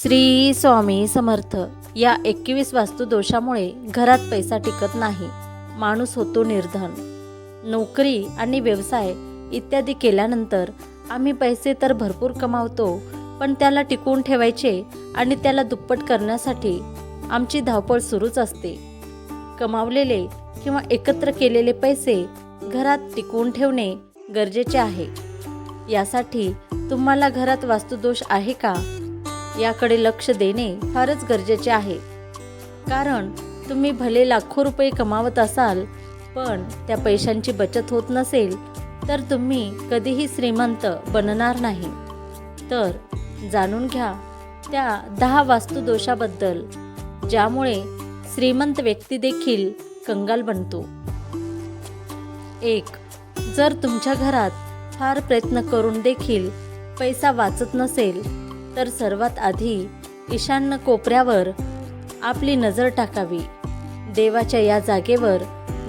श्री स्वामी समर्थ. या एकवीस वास्तुदोषामुळे घरात पैसा टिकत नाही. माणूस होतो निर्धन. नोकरी आणि व्यवसाय इत्यादी केल्यानंतर आम्ही पैसे तर भरपूर कमावतो पण त्याला टिकवून ठेवायचे आणि त्याला दुप्पट करण्यासाठी आमची धावपळ सुरूच असते. कमावलेले किंवा एकत्र केलेले पैसे घरात टिकवून ठेवणे गरजेचे आहे. यासाठी तुम्हाला घरात वास्तुदोष आहे का? याकडे लक्ष देणे फारच गरजेचे आहे. कारण तुम्ही भले लाखो रुपये कमावत असाल पण त्या पैशांची बचत होत नसेल तर तुम्ही कधीही श्रीमंत बनणार नाही. तर जाणून घ्या त्या दहा वास्तुदोषाबद्दल ज्यामुळे श्रीमंत व्यक्ती देखील कंगाल बनतो. एक जर तुमच्या घरात फार प्रयत्न करून देखील पैसा वाचत नसेल तर सर्वात आधी ईशान्य कोपऱ्यावर आपली नजर टाकावी. देवाच्या या जागेवर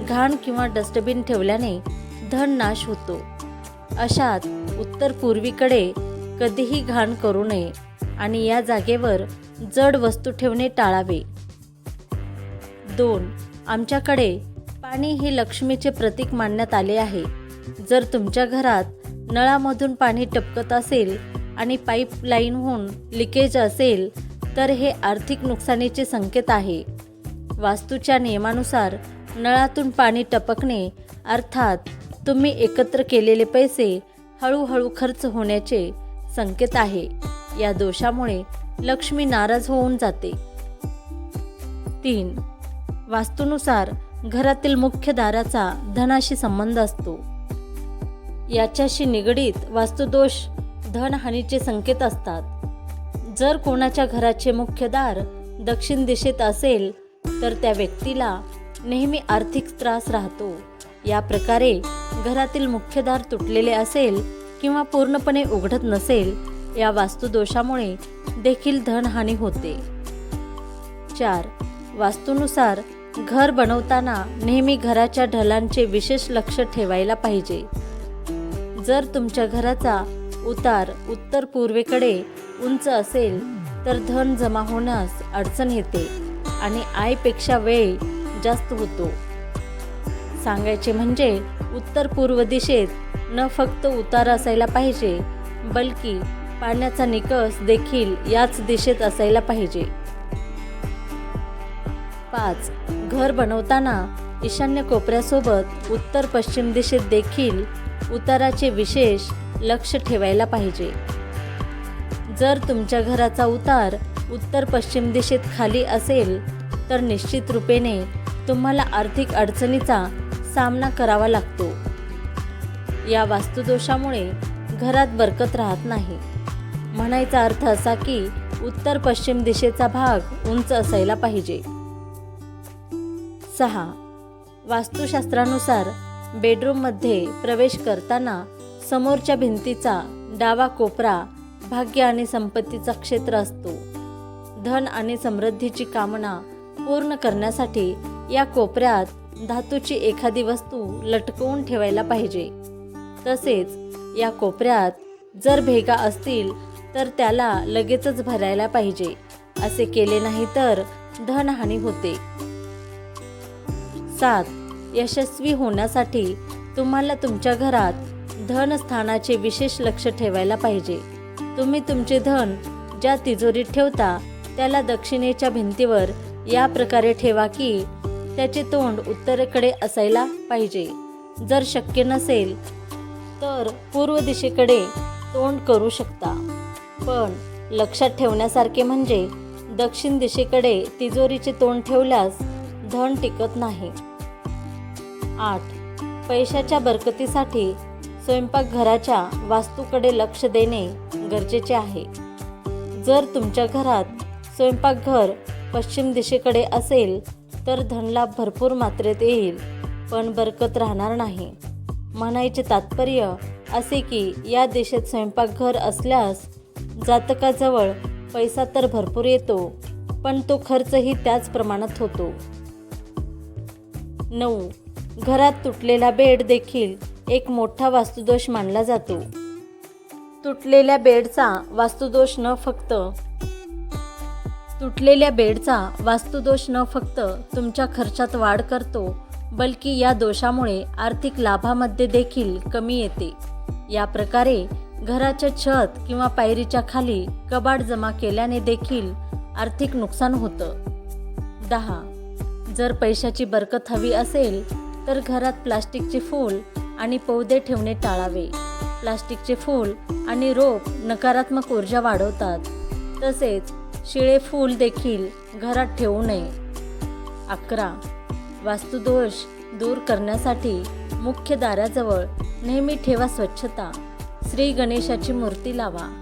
घाण किंवा डस्टबिन ठेवल्याने धन नाश होतो. अशात उत्तर पूर्वीकडे कधीही घाण करू नये आणि या जागेवर जड वस्तू ठेवणे टाळावे. दोन आमच्याकडे पाणी हे लक्ष्मीचे प्रतीक मानण्यात आले आहे. जर तुमच्या घरात नळामधून पाणी टपकत असेल आणि पाईपलाईनहून लिकेज असेल तर हे आर्थिक नुकसानीचे संकेत आहे. वास्तूच्या नियमानुसार नळातून पाणी टपकणे अर्थात तुम्ही एकत्र केलेले पैसे हळूहळू खर्च होण्याचे संकेत आहे. या दोषामुळे लक्ष्मी नाराज होऊन जाते. तीन. वास्तूनुसार घरातील मुख्य दाराचा धनाशी संबंध असतो. याच्याशी निगडीत वास्तुदोष धनहानीचे संकेत असतात. जर कोणाच्या घराचे मुख्य दार दक्षिण दिशेत असेल तर त्या व्यक्तीला नेहमी आर्थिक त्रास राहतो. या प्रकारे घरातील मुख्य दार तुटलेले असेल किंवा पूर्णपणे उघडत नसेल या वास्तुदोषामुळे देखील धनहानी होते. चार. वास्तूनुसार घर बनवताना नेहमी घराच्या ढलांचे विशेष लक्ष ठेवायला पाहिजे. जर तुमच्या घराचा उतार उत्तर पूर्वेकडे उंच असेल तर धन जमा होण्यास अडचण येते आणि आयपेक्षा वेळ जास्त होतो. सांगायचे म्हणजे उत्तर पूर्व दिशेत न फक्त उतार असायला पाहिजे बल्कि पाण्याचा निकस देखील याच दिशेत असायला पाहिजे. पाच. घर बनवताना ईशान्य कोपऱ्यासोबत उत्तर पश्चिम दिशेत देखील उताराचे विशेष लक्ष ठेवायला पाहिजे. जर तुमच्या घराचा उतार उत्तर पश्चिम दिशेत खाली असेल तर निश्चित रूपेने तुम्हाला आर्थिक अडचणीचा सामना करावा लागतो. या वास्तुदोषामुळे घरात बरकत राहत नाही. म्हणायचा अर्थ असा की उत्तर पश्चिम दिशेचा भाग उंच असायला पाहिजे. सहा. वास्तुशास्त्रानुसार बेडरूममध्ये प्रवेश करताना समोरच्या भिंतीचा डावा कोपरा भाग्य आणि संपत्तीचा क्षेत्र असतो. धन आणि समृद्धीची कामना पूर्ण करण्यासाठी या कोपऱ्यात धातूची एखादी वस्तू लटकवून ठेवायला पाहिजे. तसेच या कोपऱ्यात जर भेगा असतील तर त्याला लगेचच भरायला पाहिजे असे केले नाही तर धनहानी होते. सात. यशस्वी होण्यासाठी तुम्हाला तुमच्या घरात धनस्थानाचे विशेष लक्ष ठेवायला पाहिजे. तुम्ही तुमचे धन ज्या तिजोरीत ठेवता त्याला दक्षिणेच्या भिंतीवर या प्रकारे ठेवा की त्याचे तोंड उत्तरेकडे असायला पाहिजे. जर शक्य नसेल तर पूर्व दिशेकडे तोंड करू शकता. पण लक्षात ठेवण्यासारखे म्हणजे दक्षिण दिशेकडे तिजोरीचे तोंड ठेवल्यास धन टिकत नाही. आठ. पैशाच्या बरकतीसाठी स्वयंपाकघराच्या वास्तूकडे लक्ष देणे गरजेचे आहे. जर तुमच्या घरात स्वयंपाकघर पश्चिम दिशेकडे असेल तर धनलाभ भरपूर मात्रेत येईल पण बरकत राहणार नाही. म्हणायचे तात्पर्य असे की या दिशेत स्वयंपाकघर असल्यास जातकाजवळ पैसा तर भरपूर येतो पण तो खर्चही त्याच प्रमाणात होतो. नऊ. घरात तुटलेला बेड देखील एक मोठा वास्तुदोष मानला जातो. तुटलेल्या बेडचा वास्तुदोष न फक्त तुटलेल्या बेडचा वास्तुदोष न फक्त तुमच्या खर्चात वाढ करतो बल्कि या दोषामुळे आर्थिक लाभामध्ये देखील कमी येते. या प्रकारे घराच्या छत किंवा पायरीच्या खाली कबाड जमा केल्याने देखील आर्थिक नुकसान होतं. दहा. जर पैशाची बरकत हवी असेल तर घरात प्लास्टिकचे फूल आणि पौदे ठेवणे टाळावे. प्लास्टिकचे फूल आणि रोप नकारात्मक ऊर्जा वाढवतात. तसेच शिळे फूल देखील घरात ठेवू नये. अकरा. वास्तुदोष दूर करण्यासाठी मुख्य दाराजवळ नेहमी ठेवा स्वच्छता. श्री गणेशाची मूर्ती लावा.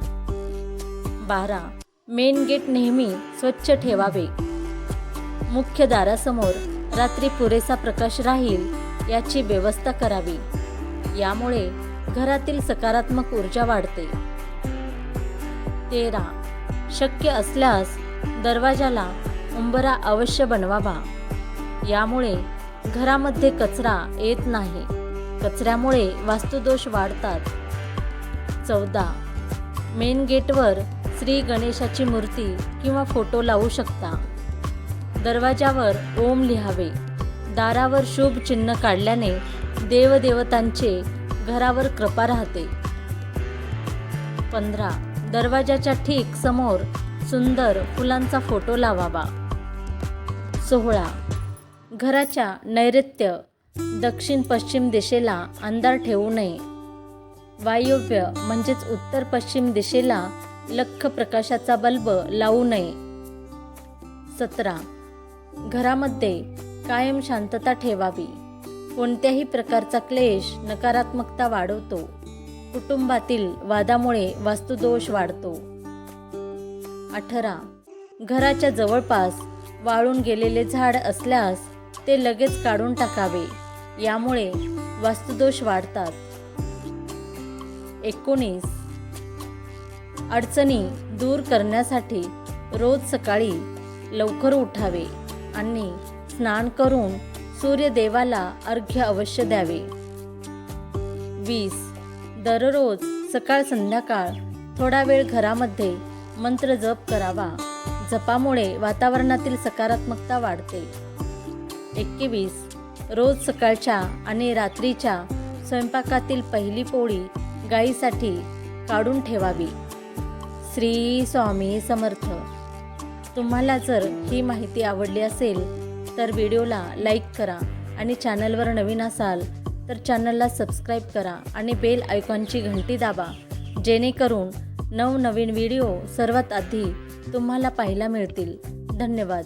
बारा. मेन गेट नेहमी स्वच्छ ठेवावे. मुख्य दारासमोर रात्री पुरेसा प्रकाश राहील याची व्यवस्था करावी. यामुळे घरातील सकारात्मक ऊर्जा वाढते. तेरा. शक्य असल्यास दरवाजाला उंबरा अवश्य बनवावा. यामुळे घरामध्ये कचरा येत नाही. कचऱ्यामुळे वास्तुदोष वाढतात. चौदा. मेन गेटवर श्री गणेशाची मूर्ती किंवा फोटो लावू शकता. दरवाजावर ओम लिहावे. दारावर शुभ चिन्ह काढल्याने देवदेवतांचे घरावर कृपा राहते. पंधरा. दरवाजाच्या ठीक समोर सुंदर फुलांचा फोटो लावावा. सोहळा घराच्या नैऋत्य दक्षिण पश्चिम दिशेला अंधार ठेवू नये. वायव्य म्हणजेच उत्तर पश्चिम दिशेला लख्ख प्रकाशाचा बल्ब लावू नये. सतरा. घरामध्ये कायम शांतता ठेवावी. कोणत्याही प्रकारचा क्लेश नकारात्मकता वाढवतो. कुटुंबातील वादामुळे वास्तुदोष वाढतो. अठरा. घराच्या जवळपास वाळून गेलेले झाड असल्यास ते लगेच काढून टाकावे. यामुळे वास्तुदोष वाढतात. एकोणीस. अडचणी दूर करण्यासाठी रोज सकाळी लवकर उठावे आणि स्नान करून सूर्यदेवाला अर्घ्य अवश्य द्यावे. वीस. दररोज सकाळ संध्याकाळ थोडा वेळ घरामध्ये मंत्र जप करावा. जपामुळे वातावरणातील सकारात्मकता वाढते. एकवीस. रोज सकाळच्या आणि रात्रीच्या स्वयंपाकातील पहिली पोळी गायीसाठी काढून ठेवावी. श्री स्वामी समर्थ. तुम्हाला जर ही माहिती आवडली असेल तर व्हिडिओला लाईक करा आणि चॅनलवर नवीन असाल तर चॅनलला सबस्क्राईब करा आणि बेल आयकॉनची घंटी दाबा जेणेकरून नवनवीन व्हिडिओ सर्वात आधी तुम्हाला पाहायला मिळतील. धन्यवाद.